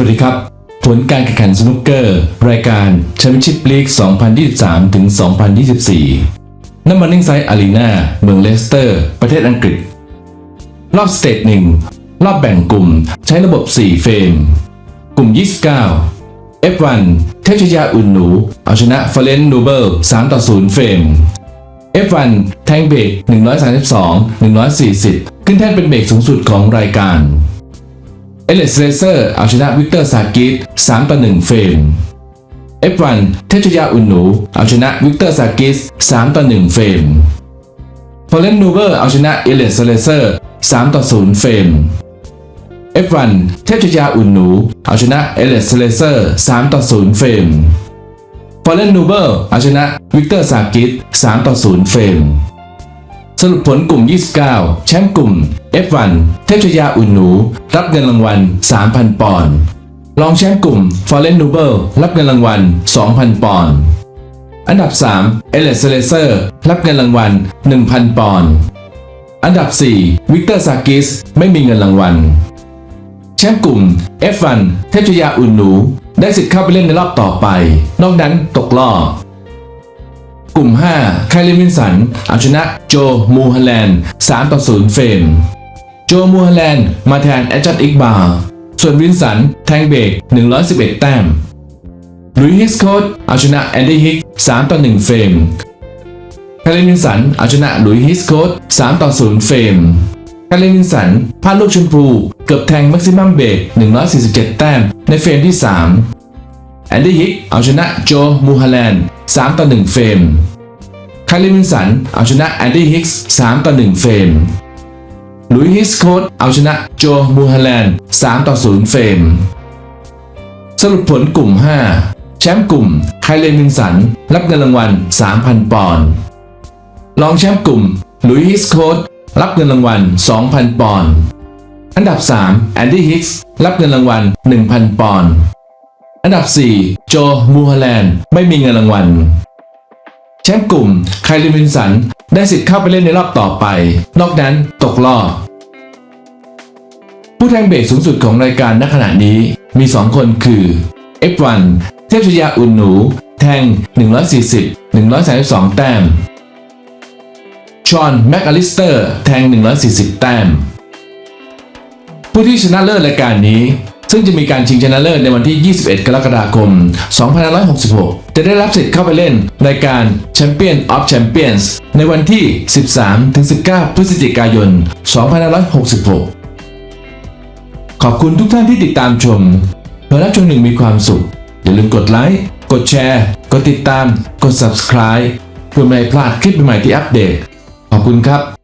วัสดีครับ ผลการแข่งขันสนุกเกอร์ รายการแชมเปี้ยนชิพลีก 2023 ถึง 2024ณมันนิงไซด์อารีนาเมืองเลสเตอร์ ประเทศอังกฤษ รอบสเตจหนึ่งรอบแบ่งกลุ่มใช้ระบบ 4 เฟรม กลุ่ม 29 F1 เทพชยาอุ่นหนู เอาชนะฟาเลนนูเบิล3ต่อ 0 เฟรม F1 แทงเบรก132 140 ขึ้นแท่นเป็นเบรกสูงสุดของรายการ เอเลสเลเซอร์เอาชนะวิกเตอร์ซากิส3ต่อ1เฟรม F1 เทชยาอุนหนูเอาชนะวิกเตอร์ซากิส3ต่อ1เฟรมฟอเรนนูเบอร์เอาชนะเอเลสเลเซอร์3ต่อ0เฟรม F1 เทพชยาอุ่นหนู เอาชนะเอเลสเลเซอร์3ต่อ0เฟรมฟอเรนนูเบอร์เอาชนะวิกเตอร์ซากิส3ต่อ0เฟรม สรุปผลกลุ่ม 29 แชมป์กลุ่ม F1 เทพชยาอุ่นหนู รับเงินรางวัล 3,000 ปอนด์รองแชมป์กลุ่ม Fallen Noble รับเงินรางวัล 2,000 ปอนด์อันดับ 3 e l e s l a s e r รับเงินรางวัล 1,000 ปอนด์อันดับ4 Victor Sakis ไม่มีเงินรางวัล แชมป์กลุ่ม F1 เทพชยาอุ่นหนู ได้สิทธิ์เข้าไปเล่นในรอบต่อไป นอกนั้นตกรอบ กลุ่ม 5 ไคลิวินสันเอาชนะโจมูฮันแลนด์3ต่อ0เฟรม โจมูฮันแลนด์มาแทนแอจัดอิกบาส่วนวินสัน แทงเบรก111 แต้มลุยฮิสโคดเอาชนะแอนดี้ฮิก3ต่อ1เฟรมไคลวินสันเอาชนะลุยฮิสโคด3ต่อ0เฟรมไคลวินสันพลาดลูกชมพู เกือบแทงแม็กซิมัมเบรก147 แต้มในเฟรมที่ 3 แอนดี้ฮิกเอาชนะโจมูฮันแลนด์3ต่อ1เฟรมคาริมินสันเอาชนะแอนดี้ฮิกส์3ต่อ1เฟรมลุยฮิสโคดเอาชนะโจมูฮันแลนด์3ต่อ0เฟรมสรุปผลกลุ่ม 5 แชมป์กลุ่มไคลมินสัน รับเงินรางวัล 3,000 ปอนด์รองแชมป์กลุ่มลุยฮิสโคดรับเงินรางวัล 2,000 ปอนด์อันดับ 3 แอนดี้ฮิกส์รับเงินรางวัล 1,000 ปอนด์ อันดับ 4 โจ มูฮันแลนด์ ไม่มีเงินรางวัล แชมป์กลุ่ม ไคลริมินสัน ได้สิทธิ์เข้าไปเล่นในรอบต่อไป นอกนั้นตกรอบ ผู้แทงเบรกสูงสุดของรายการณขณะนี้มี 2 คนคือ F1 เทพชยาอุ่นหนู แทง 140 132 แต้ม ชอน แม็กอลิสเตอร์ แทง 140 แต้ม ผู้ที่ชนะเลิศรายการนี้ ซึ่งจะมีการชิงชนะเลิศในวันที่ 21 กรกฎาคม 2566 จะได้รับสิทธิ์เข้าไปเล่นรายการ Champion of Champions ในวันที่ 13-19 พฤศจิกายน 2566 ขอบคุณทุกท่านที่ติดตามชมเพื่อรับชมหนึ่งมีความสุข อย่าลืมกดไลค์ กดแชร์ กดติดตาม กด subscribe เพื่อไม่พลาดคลิปใหม่ๆที่อัปเดต ขอบคุณครับ